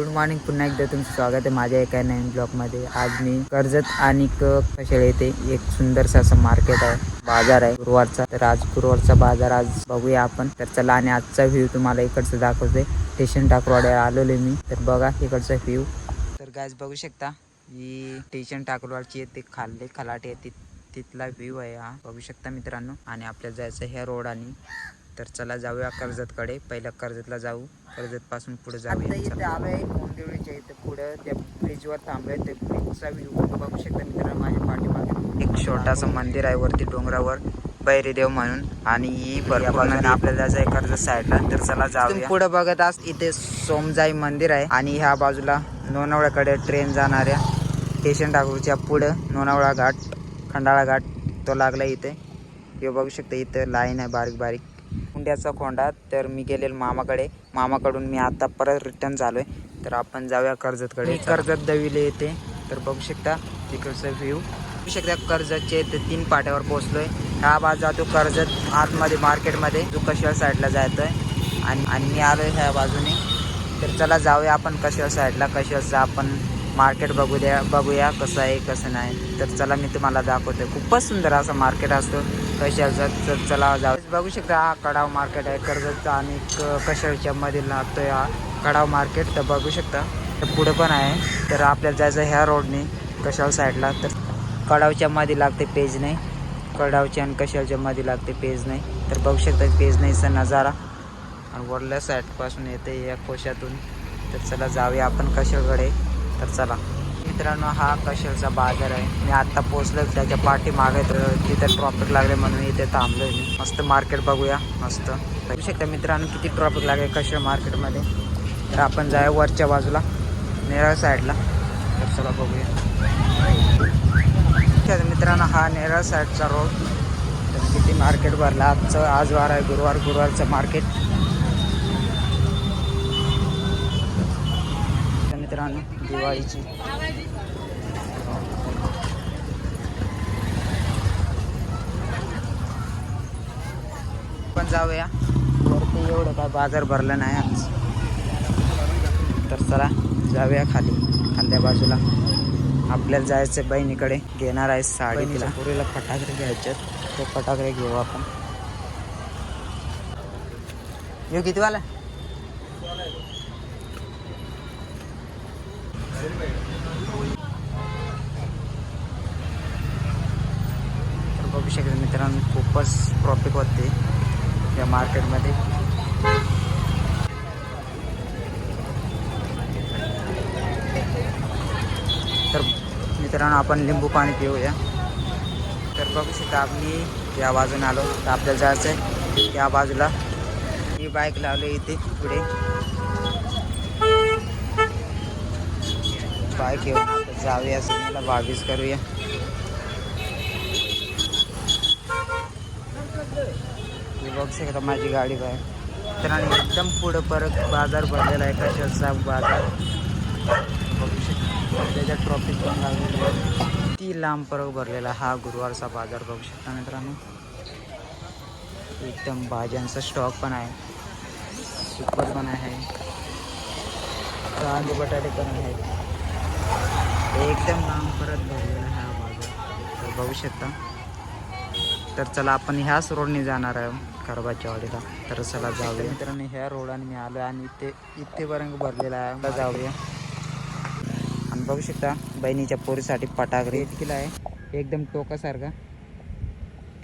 Good morning पुन्हा एकदा तुमचं स्वागत आहे माझ्या एका नवीन ब्लॉकमध्ये आज मी कर्जत आणि क- येते? येथे एक सुंदरसा असं मार्केट आहे. बाजार आहे गुरुवारचा. तर आज गुरुवारचा बाजार आज बघूया आपण. तर चला आणि आजचा व्ह्यू तुम्हाला इकडचं दाखवते. स्टेशन टाकरवाड्यावर आलेलो मी. तर बघा इकडचा व्ह्यू तर गायज बघू शकता ही स्टेशन टाकरवाडची येते ते खाल्ले खलाटे आहे तिथला व्ह्यू आहे हा. बघू शकता मित्रांनो. आणि आपल्याला जायचं ह्या रोड आणि तर चला जाऊया कर्जतकडे. पहिल्या कर्जतला जाऊ. कर्जत पासून पुढे जाऊया. इथे आलोय कोंदिवळीच्या इथे पुढे त्या ब्रिजवर थांबलोय. त्या ब्रिजचा व्ह्यू बघू शकता मित्रांनो. माझ्या पाठीमागे एक छोटासा मंदिर आहे वरती डोंगरावर. बैरीदेव म्हणून. आणि ही भरपूर आपल्याला कर्जत साईडला तर चला जाऊया. पुढे बघत आस इथे सोमजाई मंदिर आहे. आणि ह्या बाजूला लोणावळ्याकडे ट्रेन जाणाऱ्या स्टेशन टाकूरच्या पुढं लोणावळा घाट खंडाळा घाट तो लागला इथे. हे बघू शकता इथं लाईन आहे बारीक बारीक हुंड्याचा खोंडा तर मी गेलेलो मामाकडे. मामाकडून मी आता परत रिटर्न झालोय. तर आपण जाऊया कर्जतकडे. कर्जत दविले येते. तर बघू शकता तिकडचं व्ह्यू बघू शकता कर्जतचे ते तीन पाट्यावर पोहोचलोय. हा बाजू जातो कर्जत आतमध्ये मार्केटमध्ये जो कशाला साईडला जायतोय आणि आणि मी आलोय ह्या बाजूने. तर चला जाऊया आपण कशाला साईडला कशाचं आपण मार्केट बघू द्या बघूया कसं आहे कसं नाही. तर चला मी तुम्हाला दाखवतोय. खूपच सुंदर असं मार्केट असतो. कशाचा तर चला जाऊ बघू शकता हा कडाव मार्केट आहे. कर्जतचा आणि क- कशाच्या मध्ये लागतो हा कडाव मार्केट तर बघू शकता. तर पुढे पण आहे. तर आपल्याला जायचं ह्या रोडने कशाल साईडला तर कडावच्या मध्ये लागते पेज नाही. कडावच्या आणि कशालच्या मध्ये लागते पेज नाही. तर बघू शकता पेज नाहीचा नजारा. आणि वरल्या साईडपासून येते या कोशातून. तर चला जाऊया आपण कशाकडे? तर चला. मित्रांनो हा कशाचा बाजार आहे? मी आत्ता पोचलो त्याच्या पाठीमागे तर तिथे ट्रॉफिक लागले म्हणून इथे थांबलोय मी. मस्त मार्केट बघूया मस्त. बघू शकता मित्रांनो किती ट्रॉफिक लागले कशा मार्केटमध्ये तर आपण जाऊया वरच्या बाजूला नेरळ साईडला तर चला बघूया. तर मित्रांनो हा नेरळ साईडचा रोड तर किती मार्केट भरला. आजचं आज वार आहे गुरुवार गुरुवारचं मार्केट तर मित्रांनो दिवाळीची. पण जाऊया. वरती एवढं काय बाजार भरला नाही आज. तर चला जाऊया खाली खाल्ल्या बाजूला. आपल्याला जायचं बहिणीकडे. घेणार आहे साडी तिला. पुरीला फटाकडे घ्यायचे तो फटाकडे घेऊ आपण. येऊ किती बघू शकता मित्रांनो खूपच प्रॉफिट होते या मार्केटमध्ये तर मित्रांनो आपण लिंबू पाणी पिऊया. तर बघू शकता आम्ही या बाजूने आलो. तर आपल्याला जायचं आहे या बाजूला. ही बाईक लावली इथे पुढे. बाईक घेऊन जाऊया सिनेमाला बावीस करूया. ही बघू शकता माझी गाडी आहे तर आणि एकदम पुढं परत बाजार भरलेला आहे कशाचा बाजार? बघू शकता. त्याच्या ट्रॉफिक पण लागलेली आहे ती लांब परत भरलेला हा गुरुवारचा बाजार बघू शकता मित्रांनो. एकदम भाज्यांचा स्टॉक पण आहे. सुपर पण आहे. कांदे बटाटे पण आहेत. एकदम लांब परत भरलेला हा बाजार. बघू शकता. तर चला आपण ह्याच रोडने जाणार आहे खरबाच्या वाडीला तर चला जाऊया. मित्रांनो ह्या रोडाने मी आलो आणि इथे इथे बरंग भरलेला आहे. जाऊया. आणि बघू शकता बहिणीच्या पोरीसाठी पटाकरे किला आहे. एकदम टोकासारखा.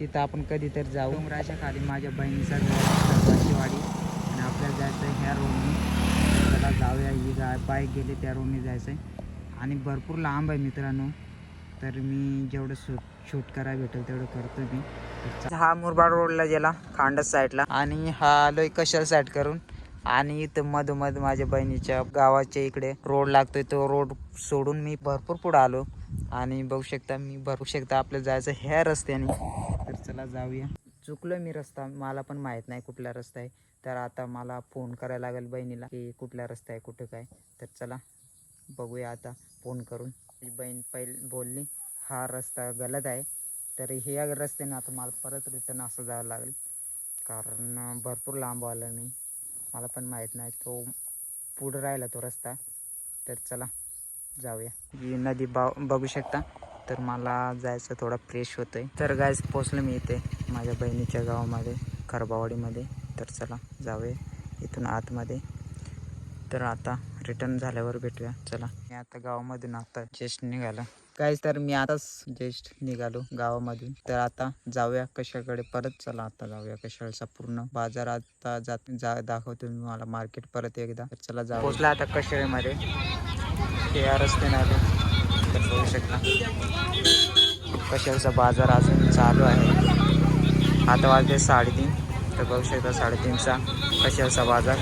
तिथं आपण कधीतरी जाऊ. डोंगराच्या खाली माझ्या बहिणीचा घर आहे, खरबाची वाडी आणि आपल्याला जायचं आहे ह्या रोडने. चला जाऊया. ही गाय बाईक गेले त्या रोडने जायचं आहे आणि भरपूर लांब आहे मित्रांनो. तर मी जेवढं शूट शूट करायला भेटेल तेवढं करतो मी. हा मुरबाड रोडला गेला खांडस साईडला आणि हा आलोय कशाला साईड करून. आणि इथं मधोमध माझ्या बहिणीच्या गावाच्या इकडे रोड लागतोय तो रोड सोडून मी भरपूर पुढे आलो. आणि बघू शकता मी बघू शकता आपलं जायचं ह्या रस्त्याने. तर चला जाऊया. चुकलो मी रस्ता मला पण माहीत नाही कुठला रस्ता आहे. तर आता मला फोन करायला लागेल बहिणीला की कुठला रस्ता आहे कुठं काय. तर चला बघूया आता फोन करून. आपली बहीण पहिले बोलली हा रस्ता गलत आहे. तर ह्या रस्त्याने आता मला परत रिटर्न असं जावं लागेल. कारण भरपूर लांब आलं मी. मला पण माहीत नाही तो पुढं राहिला तो रस्ता. तर चला जाऊया. ही नदी बा बघू शकता. तर मला जायचं थोडा फ्रेश होतोय. तर गायस पोचलं मी इथे माझ्या बहिणीच्या गावामध्ये खरबावाडीमध्ये तर चला जाऊया इथून आतमध्ये. तर आता रिटर्न झाल्यावर भेटूया. चला. मी आता गावामधून आता जस्ट निघालो. काहीच तर मी आताच जस्ट निघालो गावामधून. तर आता जाऊया कशाकडे परत चला आता जाऊया कशाळचा पूर्ण बाजार आता जात जा दाखवतो मी मला मार्केट परत एकदा. तर चला जाऊ पोचला आता कशाळीमध्ये. ते या रस्त्याने आलो. तर बघू शकता. कशाळचा बाजार अजून चालू आहे. आता वाजले साडेतीन. तर बघू शकता साडेतीनचा कशाळचा बाजार.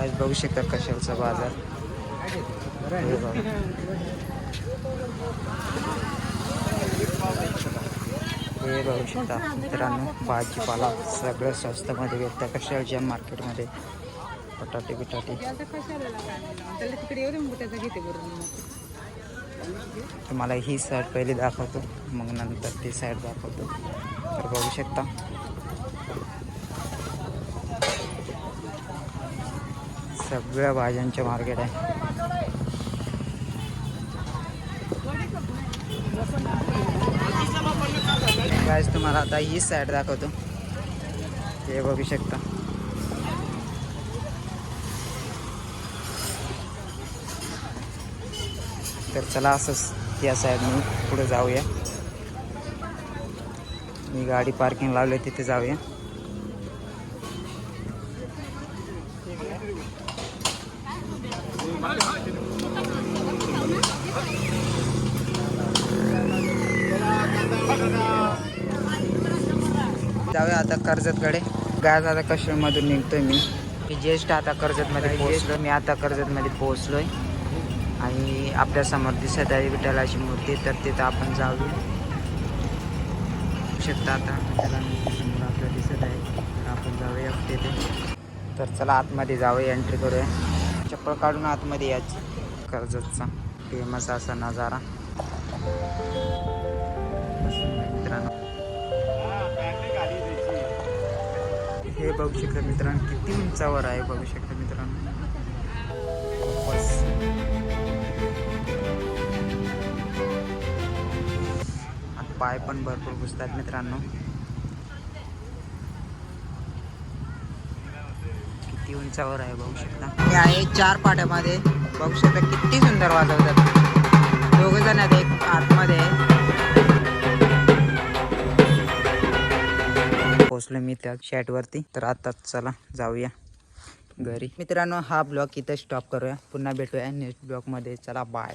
आज बघू शकता कशाचा बाजार. हे बघू. शकता मित्रांनो भाजीपाला सगळं स्वस्तमध्ये भेटतं. कशाच्या मार्केटमध्ये? बटाटे बिटाटे. तुम्हाला ही साईड पहिली दाखवतो मग नंतर ती साईड दाखवतो. तर बघू शकता. सगळ्या भाज्यांचे मार्केट आहे. गायस तुम्हाला आता ही साईड दाखवतो. हे बघू शकता. तर चला असंच या साईडने पुढे जाऊया. मी गाडी पार्किंग लावली तिथे जाऊया. जाऊया आता कर्जतकडे. गाज आता काश्मीरमधून निघतोय मी. मी ज्येष्ठ आता कर्जतमध्ये पोहोचलो मी आता कर्जतमध्ये पोहोचलोय. आणि आपल्यासमोर दिसत आहे विठ्ठलाची मूर्ती. तर तिथं आपण जाऊया. शकता आता विठ्ठलाची समोर आपल्याला दिसत आहे. तर आपण जाऊया तिथे. तर चला आतमध्ये जाऊया एंट्री करूया. चप्पल काढून आतमध्ये यायचं कर्जतचा. फेमस असा नजारा. मित्रांनो. हे बघू शकता मित्रांनो किती उंचावर आहे बघू शकता मित्रांनो. बस पाय पण भरपूर घुसतात मित्रांनो. किती उंचावर आहे बघू शकता? हे आहे चार पाट्यामध्ये. बघू शकता किती सुंदर वाजवतात. दोघ जण आहेत एक आतमध्ये. पोचलो मी त्या शॅटवरती. तर आताच चला जाऊया घरी. मित्रांनो हा ब्लॉग इथं स्टॉप करूया. पुन्हा भेटूया नेक्स्ट ब्लॉगमध्ये. चला बाय